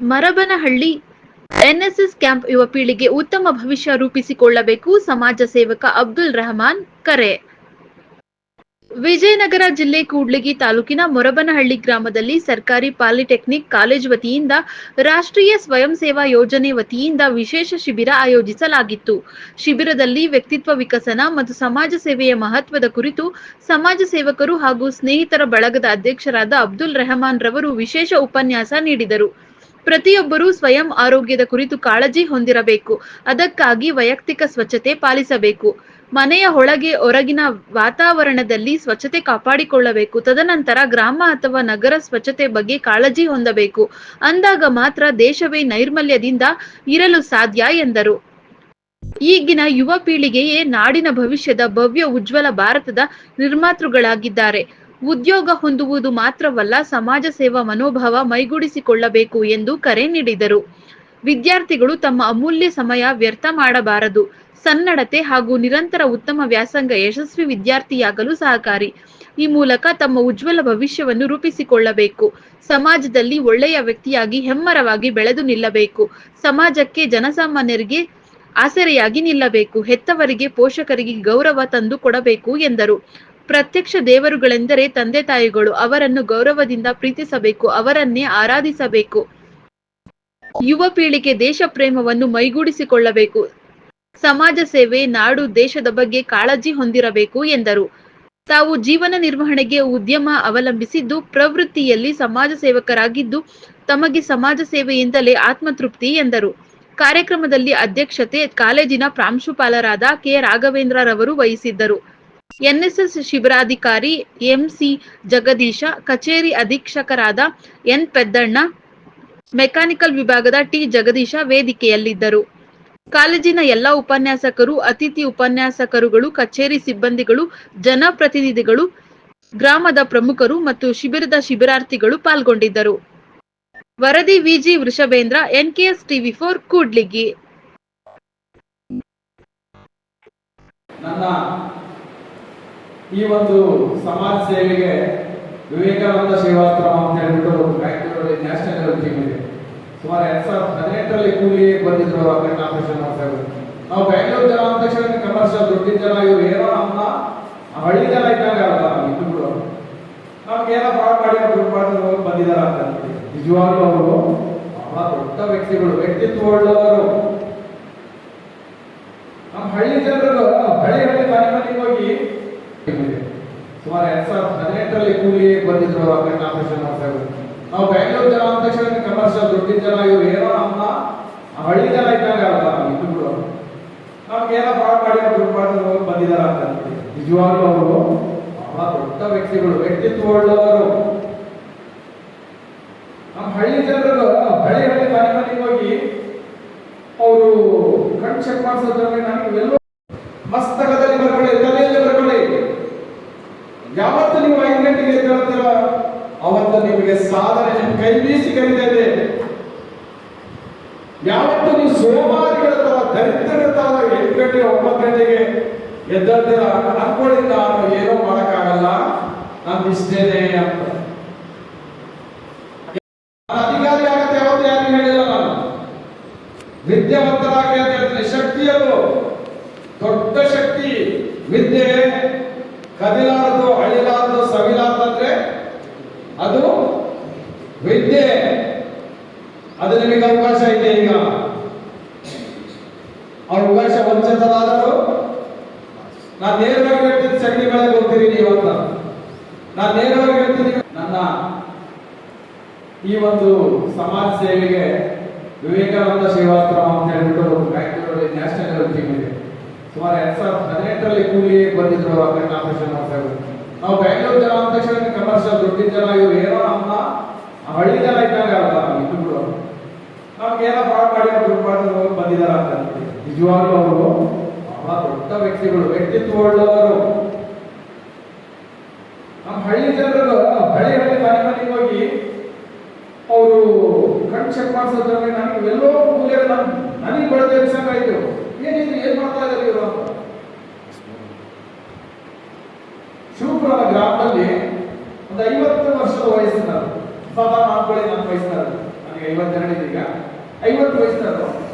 Marabanahalli NSS camp ಯುವ ಪೀಳಿಗೆ ಉತ್ತಮ ಭವಿಷ್ಯ ರೂಪಿಸಿಕೊಳ್ಳಬೇಕು. ಸಮಾಜ ಸೇವಕ ಅಬ್ದುಲ್ ರೆಹಮಾನ್ ಕರೆ. ವಿಜಯನಗರ ಜಿಲ್ಲೆ ಕೂಡ್ಲಿಗಿ ತಾಲೂಕಿನ ಮೊರಬನಹಳ್ಳಿ ಗ್ರಾಮದಲ್ಲಿ ಸರ್ಕಾರಿ ಪಾಲಿಟೆಕ್ನಿಕ್ ಕಾಲೇಜು ವತಿಯಿಂದ ರಾಷ್ಟ್ರೀಯ ಸ್ವಯಂ ಸೇವಾ ಯೋಜನೆ ವತಿಯಿಂದ ವಿಶೇಷ ಶಿಬಿರ ಆಯೋಜಿಸಲಾಗಿತ್ತು. ಶಿಬಿರದಲ್ಲಿ ವ್ಯಕ್ತಿತ್ವ ವಿಕಸನ ಮತ್ತು ಸಮಾಜ ಸೇವೆಯ ಮಹತ್ವದ ಕುರಿತು ಸಮಾಜ ಸೇವಕರು ಹಾಗೂ ಸ್ನೇಹಿತರ ಬಳಗದ ಅಧ್ಯಕ್ಷರಾದ ಅಬ್ದುಲ್ ರೆಹಮಾನ್ ರವರು ವಿಶೇಷ ಉಪನ್ಯಾಸ ನೀಡಿದರು. ಪ್ರತಿಯೊಬ್ಬರೂ ಸ್ವಯಂ ಆರೋಗ್ಯದ ಕುರಿತು ಕಾಳಜಿ ಹೊಂದಿರಬೇಕು. ಅದಕ್ಕಾಗಿ ವೈಯಕ್ತಿಕ ಸ್ವಚ್ಛತೆ ಪಾಲಿಸಬೇಕು. ಮನೆಯ ಒಳಗೆ ಹೊರಗಿನ ವಾತಾವರಣದಲ್ಲಿ ಸ್ವಚ್ಛತೆ ಕಾಪಾಡಿಕೊಳ್ಳಬೇಕು. ತದನಂತರ ಗ್ರಾಮ ಅಥವಾ ನಗರ ಸ್ವಚ್ಛತೆ ಬಗ್ಗೆ ಕಾಳಜಿ ಹೊಂದಬೇಕು. ಅಂದಾಗ ಮಾತ್ರ ದೇಶವೇ ನೈರ್ಮಲ್ಯದಿಂದ ಇರಲು ಸಾಧ್ಯ ಎಂದರು. ಈಗಿನ ಯುವ ಪೀಳಿಗೆಯೇ ನಾಡಿನ ಭವಿಷ್ಯದ ಭವ್ಯ ಉಜ್ವಲ ಭಾರತದ ನಿರ್ಮಾತೃಗಳಾಗಿದ್ದಾರೆ. ಉದ್ಯೋಗ ಹೊಂದುವುದು ಮಾತ್ರವಲ್ಲ ಸಮಾಜ ಸೇವಾ ಮನೋಭಾವ ಮೈಗೂಡಿಸಿಕೊಳ್ಳಬೇಕು ಎಂದು ಕರೆ ನೀಡಿದರು. ವಿದ್ಯಾರ್ಥಿಗಳು ತಮ್ಮ ಅಮೂಲ್ಯ ಸಮಯ ವ್ಯರ್ಥ ಮಾಡಬಾರದು. ಸನ್ನಡತೆ ಹಾಗೂ ನಿರಂತರ ಉತ್ತಮ ವ್ಯಾಸಂಗ ಯಶಸ್ವಿ ವಿದ್ಯಾರ್ಥಿಯಾಗಲು ಸಹಕಾರಿ. ಈ ಮೂಲಕ ತಮ್ಮ ಉಜ್ವಲ ಭವಿಷ್ಯವನ್ನು ರೂಪಿಸಿಕೊಳ್ಳಬೇಕು. ಸಮಾಜದಲ್ಲಿ ಒಳ್ಳೆಯ ವ್ಯಕ್ತಿಯಾಗಿ ಹೆಮ್ಮರವಾಗಿ ಬೆಳೆದು ನಿಲ್ಲಬೇಕು. ಸಮಾಜಕ್ಕೆ ಜನಸಾಮಾನ್ಯರಿಗೆ ಆಸರೆಯಾಗಿ ನಿಲ್ಲಬೇಕು. ಹೆತ್ತವರಿಗೆ ಪೋಷಕರಿಗೆ ಗೌರವ ತಂದು ಕೊಡಬೇಕು ಎಂದರು. ಪ್ರತ್ಯಕ್ಷ ದೇವರುಗಳೆಂದರೆ ತಂದೆ ತಾಯಿಗಳು, ಅವರನ್ನು ಗೌರವದಿಂದ ಪ್ರೀತಿಸಬೇಕು, ಅವರನ್ನೇ ಆರಾಧಿಸಬೇಕು. ಯುವ ಪೀಳಿಗೆ ದೇಶ ಪ್ರೇಮವನ್ನು ಮೈಗೂಡಿಸಿಕೊಳ್ಳಬೇಕು. ಸಮಾಜ ಸೇವೆ, ನಾಡು, ದೇಶದ ಬಗ್ಗೆ ಕಾಳಜಿ ಹೊಂದಿರಬೇಕು ಎಂದರು. ತಾವು ಜೀವನ ನಿರ್ವಹಣೆಗೆ ಉದ್ಯಮ ಅವಲಂಬಿಸಿದ್ದು, ಪ್ರವೃತ್ತಿಯಲ್ಲಿ ಸಮಾಜ ಸೇವಕರಾಗಿದ್ದು, ತಮಗೆ ಸಮಾಜ ಸೇವೆಯಿಂದಲೇ ಆತ್ಮತೃಪ್ತಿ ಎಂದರು. ಕಾರ್ಯಕ್ರಮದಲ್ಲಿ ಅಧ್ಯಕ್ಷತೆ, ಕಾಲೇಜಿನ ಪ್ರಾಂಶುಪಾಲರಾದ ಕೆ. ರಾಘವೇಂದ್ರರವರು ವಹಿಸಿದ್ದರು. ಎನ್ಎಸ್ಎಸ್ ಶಿಬಿರಾಧಿಕಾರಿ ಎಂಸಿ ಜಗದೀಶ, ಕಚೇರಿ ಅಧೀಕ್ಷಕರಾದ ಎನ್ ಪೆದ್ದಣ್ಣ, ಮೆಕ್ಯಾನಿಕಲ್ ವಿಭಾಗದ ಟಿ ಜಗದೀಶ ವೇದಿಕೆಯಲ್ಲಿದ್ದರು. ಕಾಲೇಜಿನ ಎಲ್ಲ ಉಪನ್ಯಾಸಕರು, ಅತಿಥಿ ಉಪನ್ಯಾಸಕರುಗಳು, ಕಚೇರಿ ಸಿಬ್ಬಂದಿಗಳು, ಜನಪ್ರತಿನಿಧಿಗಳು, ಗ್ರಾಮದ ಪ್ರಮುಖರು ಮತ್ತು ಶಿಬಿರದ ಶಿಬಿರಾರ್ಥಿಗಳು ಪಾಲ್ಗೊಂಡಿದ್ದರು. ವರದಿ V G Vrushabhendra, N K S TV four, Kudligi. ಈ ಒಂದು ಸಮಾಜ ಸೇವೆಗೆ ವಿವೇಕಾನಂದ ಸೇವಾಶ್ರಮ ಅಂತ ಹೇಳ್ಬಿಟ್ಟು ಬ್ಯಾಂಗ್ಳೂರಲ್ಲಿ ನ್ಯಾಷನಲ್ ಲೆವೆಲ್ ಟೀಮ್ ಇದೆ. ಸುಮಾರು ಎರಡ್ ಸಾವಿರದ ಹದಿನೆಂಟರಲ್ಲಿ ಕೂಲಿ ಬಂದಿದ್ರು ಕಣ್ಣು ಆಪರೇಷನ್ ಮಾಡ್ತಾರೆ ನಾವು ಬ್ಯಾಂಗ್ಳೂರ್ ಜನ ಅಂದ ತಕ್ಷಣ ಕಮರ್ಷಿಯಲ್ ದುಡ್ಡಿನ ಜನ ಇವ್ರು ಏನೋ ನಮ್ಮ ಹಳ್ಳಿ ಜನ ಇದ್ದಾಗ ಅಲ್ಲ ಇದು ಕೂಡ. ನಮ್ಗೆ ಏನೋ ಫ್ರಾಡ್ ಮಾಡಿ ದುಡ್ಡು ಮಾಡಿದ್ರು ಬಂದಿದ್ದಾರೆ ಅಂತ. ನಿಜವಾಗ್ಲೂ ಅವರು ಬಹಳ ದೊಡ್ಡ ವ್ಯಕ್ತಿಗಳು, ವ್ಯಕ್ತಿತ್ವ ಉಳ್ಳವರು. ನಮ್ಮ ಹಳ್ಳಿ ಜನರು, ಹಳ್ಳಿ ಹಳ್ಳಿ ಮನೆ ಮನೆಗೆ ಹೋಗಿ ಸುಮಾರು ಎರಡ್ ಸಾವಿರದ ಹದಿನೆಂಟರಲ್ಲಿ ಕೂಲಿ ಬಂದಿದ್ರು ಅವರು ಆಪರೇಷನ್ ನಾವು ಬೆಂಗಳೂರು ಜನ ಅಂದ ತಕ್ಷಣ ಕಮರ್ಷಿಯಲ್ ದುಡ್ಡಿನ ಜನ, ಇವ್ರು ಏನೋ ನಮ್ಮ ಹಳ್ಳಿ ಜನ ಇದ್ದಾಗ ಅಲ್ಲ ಇದು ಕೂಡ. ನಮ್ಗೆ ಏನೋ ಫ್ರಾಡ್ ಮಾಡಿ ದುಡ್ಡು ಮಾಡ್ಕೊಂಡು ಬಂದಿದ್ದಾರೆ ಅಂತ. ನಿಜವಾಗ್ಲೂ ಅವರು ಬಹಳ ದೊಡ್ಡ ವ್ಯಕ್ತಿಗಳು, ವ್ಯಕ್ತಿತ್ವ ಉಳ್ಳವರು ನಮ್ಮ ಹಳ್ಳಿ ಜನರು, ಹಳ್ಳಿ ಹಳ್ಳಿ ಮನೆ ಮನೆಗೆ ಹೋಗಿ ಅವರು ಕಣ್ ಚೆಕ್ ಮಾಡಿಸೋದ್ರಲ್ಲಿ ನನಗೆ ಎಲ್ಲೋ ಮಸ್ತ್ ಯಾವತ್ತು ನೀವು ಐದು ಗಂಟೆಗೆ ಎದ್ದೇಳ್ತೀರ ಅವತ್ತು ನಿಮಗೆ ಸಾಧನೆ ನಿಮ್ಮ ಕೈ ಬೀಸಿ ಕರಿತೇನೆ ಯಾವತ್ತು ನೀವು ಸೋಮಾರಿಗಳ ತರ ದರಿದ್ರ ತರ ಎಂಟು ಗಂಟೆ, ಒಂಬತ್ತು ಗಂಟೆಗೆ ಎದ್ದೇಳ್ತೀರ ಅನ್ಕೊಳ್ಳಿ ನಾನು ಏನೋ ಮಾಡಕ್ಕಾಗಲ್ಲ. ನಾನು ಇಷ್ಟೇನೆ ಅಂತ. ಅಧಿಕಾರಿ ಆಗತ್ತೆ ಯಾವತ್ತು ಯಾರು ಹೇಳಿಲ್ಲ ನಾನು. ವಿದ್ಯಾವಂತರಾಗಿ ಅಂತ ಹೇಳ್ತೀನಿ. ದೊಡ್ಡ ಶಕ್ತಿ. ವಿದ್ಯೆ ಕದಿಲಾರದು ವಿದ್ಯೆ. ಅದು ನಿಮಗೆ ಅವಕಾಶ ಇದೆ ಈಗ. ಅವಕಾಶ ವಂಚಿತರಾದರು ನಾನು ನೇರವಾಗಿ ಹೇಳ್ತೀನಿ ಸಗಣಿ ಮೇಲೆ ಹೋಗ್ತೀರಿ ಅಂತ. ನಾನು ನೇರವಾಗಿ ಹೇಳ್ತೀನಿ, ನನ್ನ ಈ ಒಂದು ಸಮಾಜ ಸೇವೆಗೆ ವಿವೇಕಾನಂದ ಸೇವಾಶ್ರಮ ಅಂತ ಹೇಳ್ಬಿಟ್ಟು ಬ್ಯಾಂಗ್ಳೂರಲ್ಲಿ ನ್ಯಾಷನಲ್ ಲೆವೆಲ್ ಟೀಮ್ ಇದೆ. ಸುಮಾರು ಎರಡ್ ಸಾವಿರದ ಹದಿನೆಂಟರಲ್ಲಿ ಕೂಲಿ ಬಂದಿದ್ರು ಅವರ ಮಾಡ್ತಾ ಇದ್ರು ನಾವು ಬ್ಯಾಂಗ್ಳೂರು ಜನ ಅಂದ ತಕ್ಷಣ ಕಮರ್ಷಿಯಲ್ ದುಡ್ಡಿನ ಇವ್ರು ಏನೋ ನಮ್ಮ ಹಳ್ಳಿ ಜನ ಇದ್ದಾಗ ಅಲ್ಲ ಕೂಡ ನಮ್ಗೆ ಏನೋ ಫ್ರಾಡ್ ಮಾಡಿ ದುಡ್ಡು ಮಾಡ್ಕೊಂಡು ಬಂದಿದ್ದಾರೆ ಅಂತ. ನಿಜವಾಗ್ಲೂ ಅವರು ಬಹಳ ದೊಡ್ಡ ವ್ಯಕ್ತಿಗಳು, ವ್ಯಕ್ತಿತ್ವ ಉಳ್ಳವರು. ನಮ್ಮ ಹಳ್ಳಿ ಜನರು, ಹಳ್ಳಿ ಹಳ್ಳಿ ಮನೆ ಮನೆಗೆ ಹೋಗಿ ಅವರು ಕಣ್ ಚೆಕ್ ಮಾಡಿಸೋದ್ರಲ್ಲಿ ನನಗೆ ಎಲ್ಲೋ ಮೂಲೆ ನಾನು ನನಗೆ ಬೆಳೆದ ಆಯ್ತು. ಏನಿದ್ರು ಏನ್ ಮಾಡ್ತಾ ಇದ್ದಾರೆ ಇವರು ಶಿವಪುರ ಗ್ರಾಮದಲ್ಲಿ ಒಂದು ಐವತ್ತು ವರ್ಷದ ವಯಸ್ಸಿನವರು. ಸಾಧಾರಣ ಅನ್ಕೊಳ್ಳಿ ಬಯಸ್ತಾ ವಯಸ್ಸಿನವರು ನನಗೆ ಐವತ್ತೆರಡು ಈಗ. ಐವತ್ತು ವಯಸ್ಸು